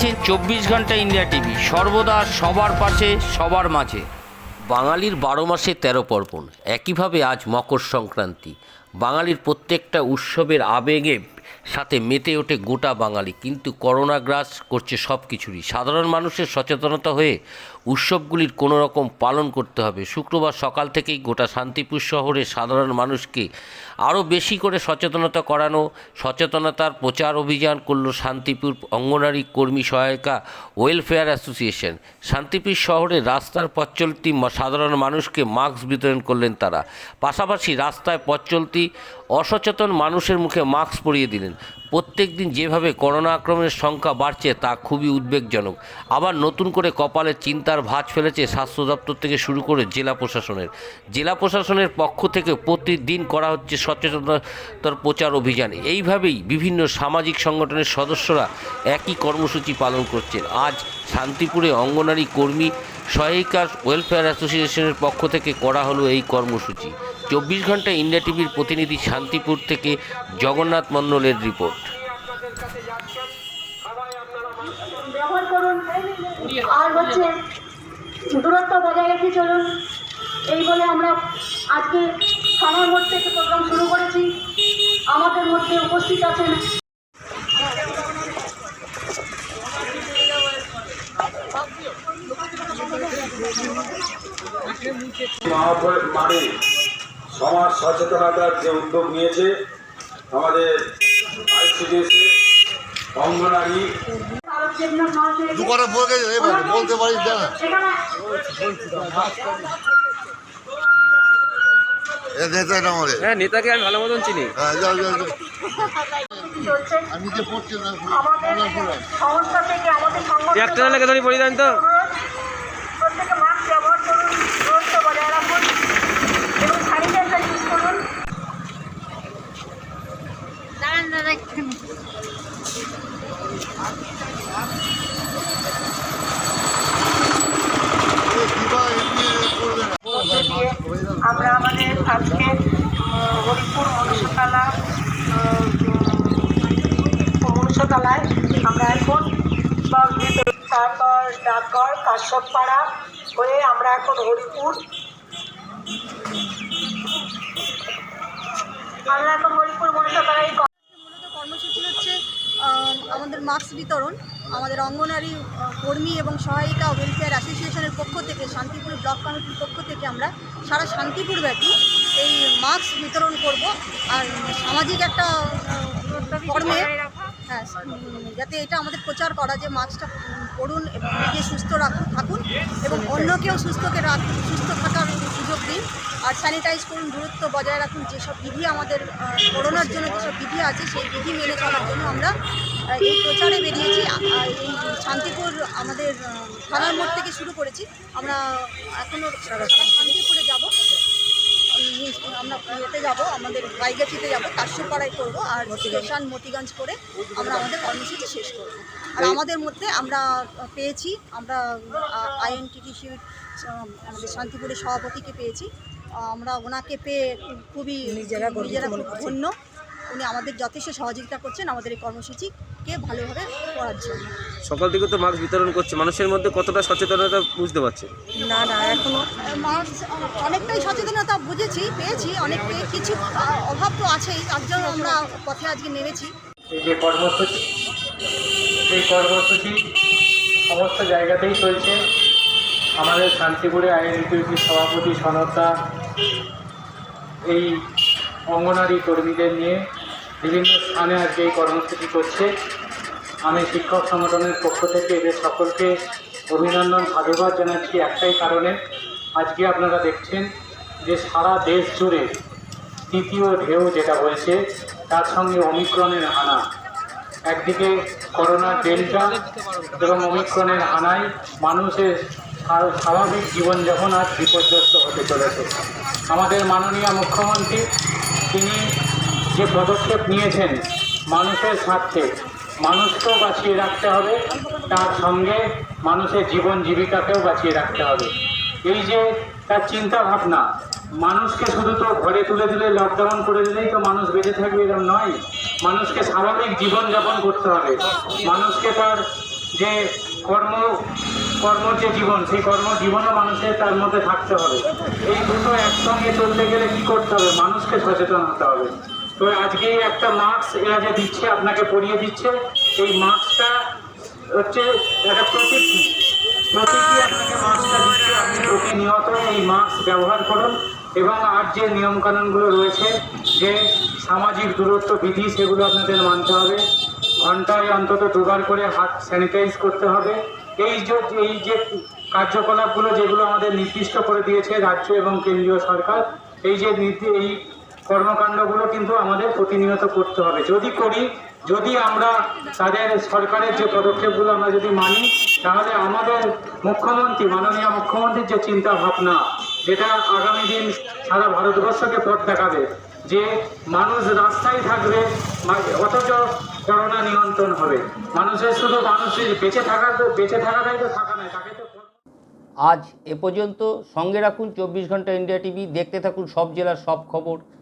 দেখছেন চব্বিশ ঘণ্টা ইন্ডিয়া টিভি। সর্বদা সবার পাশে, সবার মাঝে। বাঙালির বারো মাসে তেরো পর্বণ। একইভাবে আজ মকর সংক্রান্তি। বাঙালির প্রত্যেকটা উৎসবের আবেগে সাথে মেতে ওঠে গোটা বাঙালি। কিন্তু করোনা গ্রাস করছে সব কিছুরই সাধারণ মানুষের সচেতনতা হয়ে উৎসবগুলির কোনো রকম পালন করতে হবে। শুক্রবার সকাল থেকেই গোটা শান্তিপুর শহরে সাধারণ মানুষকে আরও বেশি করে সচেতনতা করানো, সচেতনতার প্রচার অভিযান করল শান্তিপুর অঙ্গনারী কর্মী সহায়িকা ওয়েলফেয়ার অ্যাসোসিয়েশন। শান্তিপুর শহরে রাস্তার পথ চলতি সাধারণ মানুষকে মাস্ক বিতরণ করলেন তারা। পাশাপাশি রাস্তায় পথ চলতি অসচেতন মানুষের মুখে মাস্ক পরিয়ে দিলেন। প্রত্যেক দিন যেভাবে করোনা আক্রমণের সংখ্যা বাড়ছে, তা খুবই উদ্বেগজনক। আবার নতুন করে কপালে চিন্তার ভাঁজ ফেলেছে স্বাস্থ্য দপ্তর থেকে শুরু করে জেলা প্রশাসনের। জেলা প্রশাসনের পক্ষ থেকে প্রতিদিন করা হচ্ছে সচেতনতার প্রচার অভিযান। এইভাবেই বিভিন্ন সামাজিক সংগঠনের সদস্যরা একই কর্মসূচি পালন করছেন। আজ শান্তিপুরে অঙ্গনারী কর্মী সহায়িকার ওয়েলফেয়ার অ্যাসোসিয়েশনের পক্ষ থেকে করা হলো এই কর্মসূচি। চব্বিশ ঘণ্টা ইন্ডিয়া টিভির প্রতিনিধি শান্তিপুর থেকে জগন্নাথ মণ্ডলের রিপোর্ট। ব্যবহার করুন। আর হচ্ছে দূরত্ব বজায় রেখে চলুন। এই বলে আমরা আজকে থানার মোড় থেকে প্রোগ্রাম শুরু করেছি। আমাদের মধ্যে উপস্থিত আছেন সমাজ সচেতনতার যে উদ্যোগ নিয়েছে আমাদের আইসিডিএসে অঙ্গনারী। বলতে পারিস না। এখানে নেতা হ্যাঁ নেতাকে আমি ভালো মতন চিনি। হ্যাঁ একটা লেগে ধরি পরিধান তো প্রত্যেকে মাস্ক ব্যবহার করুন দূরত্ব বজায় রাখুন এবং স্যানিটাইজার ইউজ করুন দাঁড়ান দাদা একটু এ দিবা এমনি করবে না আমরা আমাদের আজকে হরিপুর মনুষ্যতলা মনুষ্যতলায় আমরা এখন তারপর ডাকঘর, কাশ্যপপাড়া হয়ে আমরা এখন হরিপুর। আমরা এখন হরিপুর মনুষ্যতলায় কর্মসূচি হচ্ছে আমাদের মাস্ক বিতরণ। আমাদের অঙ্গনারী কর্মী এবং সহায়িকা ওয়েলফেয়ার অ্যাসোসিয়েশনের পক্ষ থেকে, শান্তিপুর ব্লক কমিটির পক্ষ থেকে আমরা সারা শান্তিপুর ব্যাপী এই মাস্ক বিতরণ করব আর সামাজিক একটা কর্মে হ্যাঁ যাতে এটা আমাদের প্রচার করা যে মাস্কটা পরুন এবং নিজে সুস্থ রাখুন, থাকুন এবং অন্যকেও সুস্থকে রাখ, সুস্থ থাকার সুযোগ দিন। আর স্যানিটাইজ করুন, দূরত্ব বজায় রাখুন, যেসব বিধি আমাদের করোনার জন্য যেসব বিধি আছে, সেই বিধি মেনে চলার জন্য আমরা এই প্রচারে বেরিয়েছি। এই শান্তিপুর আমাদের থানার মোড় থেকে শুরু করেছি। আমরা এখনও শান্তিপুরে যাব। আমরা ইয়েতে যাব আমাদের বাইগাছিতে যাব কাশ্যপাড়ায় করব আর স্টেশন মতিগঞ্জ করে আমরা আমাদের কর্মসূচি শেষ করব। আর আমাদের মধ্যে আমরা পেয়েছি আমরা আইএনটিটিসির আমাদের শান্তিপুরের সভাপতিকে পেয়েছি। আমরা ওনাকে পেয়ে খুবই নিজেরা নিজেরা খুব ধন্য। উনি আমাদের যথেষ্ট সহযোগিতা করছেন আমাদের এই কর্মসূচিকে ভালোভাবে করার জন্য। সকাল থেকে তো মাস্ক বিতরণ করছে। মানুষের মধ্যে কতটা সচেতনতা বুঝতে পারছে? না না এখনও মাস্ক অনেকটাই সচেতনতা বুঝেছি পেয়েছি অনেক কিছু অভাব তো আছেই তার জন্য আমরা পথে আজকে নেমেছি। এই যে কর্মসূচি এই কর্মসূচি সমস্ত জায়গাতেই চলছে। আমাদের শান্তিপুরে আইএনটিউসির সভাপতি সনতা এই অঙ্গনারী কর্মীদের নিয়ে বিভিন্ন স্থানে আজকে এই কর্মসূচি করছে আমি শিক্ষক সংগঠনের পক্ষ থেকে এদের সকলকে অভিনন্দন সাধুবাদ জানাচ্ছি একটাই কারণে। আজকে আপনারা দেখছেন যে সারা দেশ জুড়ে তৃতীয় ঢেউ যেটা বলছে তার সঙ্গে অমিক্রণের হানা। একদিকে করোনা ডেল্টা এবং অমিক্রণের হানায় মানুষের স্বাভাবিক জীবনযাপন আজ বিপর্যস্ত হতে চলেছে। আমাদের মাননীয় মুখ্যমন্ত্রী, তিনি যে পদক্ষেপ নিয়েছেন মানুষের স্বার্থে, মানুষকেও বাঁচিয়ে রাখতে হবে, তার সঙ্গে মানুষের জীবন জীবিকাকেও বাঁচিয়ে রাখতে হবে। এই যে তার চিন্তা ভাবনা মানুষকে শুধু তো ঘরে তুলে দিলে লকডাউন করে দিলেই তো মানুষ বেঁচে থাকবে এরকম নয়। মানুষকে স্বাভাবিক জীবনযাপন করতে হবে। মানুষকে তার যে কর্ম কর্মর যে জীবন, সেই কর্ম জীবনও মানুষের তার মধ্যে থাকতে হবে। এই দুটো একসঙ্গে চলতে গেলে কি করতে হবে? মানুষকে সচেতন হতে হবে। তো আজকে একটা মাস্ক এরা যে দিচ্ছে, আপনাকে পরিয়ে দিচ্ছে, এই মাস্কটা হচ্ছে একটা প্রতীকী। প্রতীকী আপনাকে মাস্কটা দিচ্ছে, আপনি প্রতিনিয়ত এই মাস্ক ব্যবহার করুন এবং আর যে নিয়মকানুনগুলো রয়েছে, যে সামাজিক দূরত্ব বিধি, সেগুলো আপনাদের মানতে হবে। ঘন্টায় অন্তত দুবার করে হাত স্যানিটাইজ করতে হবে। এই যে এই যে কার্যকলাপগুলো যেগুলো আমাদের নির্দিষ্ট করে দিয়েছে রাজ্য এবং কেন্দ্রীয় সরকার, এই যে এই কর্মকাণ্ডগুলো কিন্তু আমাদের প্রতিনিয়ত করতে হবে। যদি করি, যদি আমরা তাদের সরকারের যে পদক্ষেপগুলো আমরা যদি মানি, তাহলে আমাদের মুখ্যমন্ত্রী, মাননীয় মুখ্যমন্ত্রীর যে চিন্তা ভাবনা যেটা আগামী দিন সারা ভারতবর্ষকে পথ দেখাবে, যে মানুষ রাস্তায় থাকবে অথচ করোনা নিয়ন্ত্রণ হবে। মানুষের শুধু মানুষের বেঁচে থাকার তো বেঁচে থাকাটাই তো থাকা নয়, তাকে তো আজ এ পর্যন্ত সঙ্গে রাখুন চব্বিশ ঘণ্টা ইন্ডিয়া টিভি, দেখতে থাকুন সব জেলার সব খবর।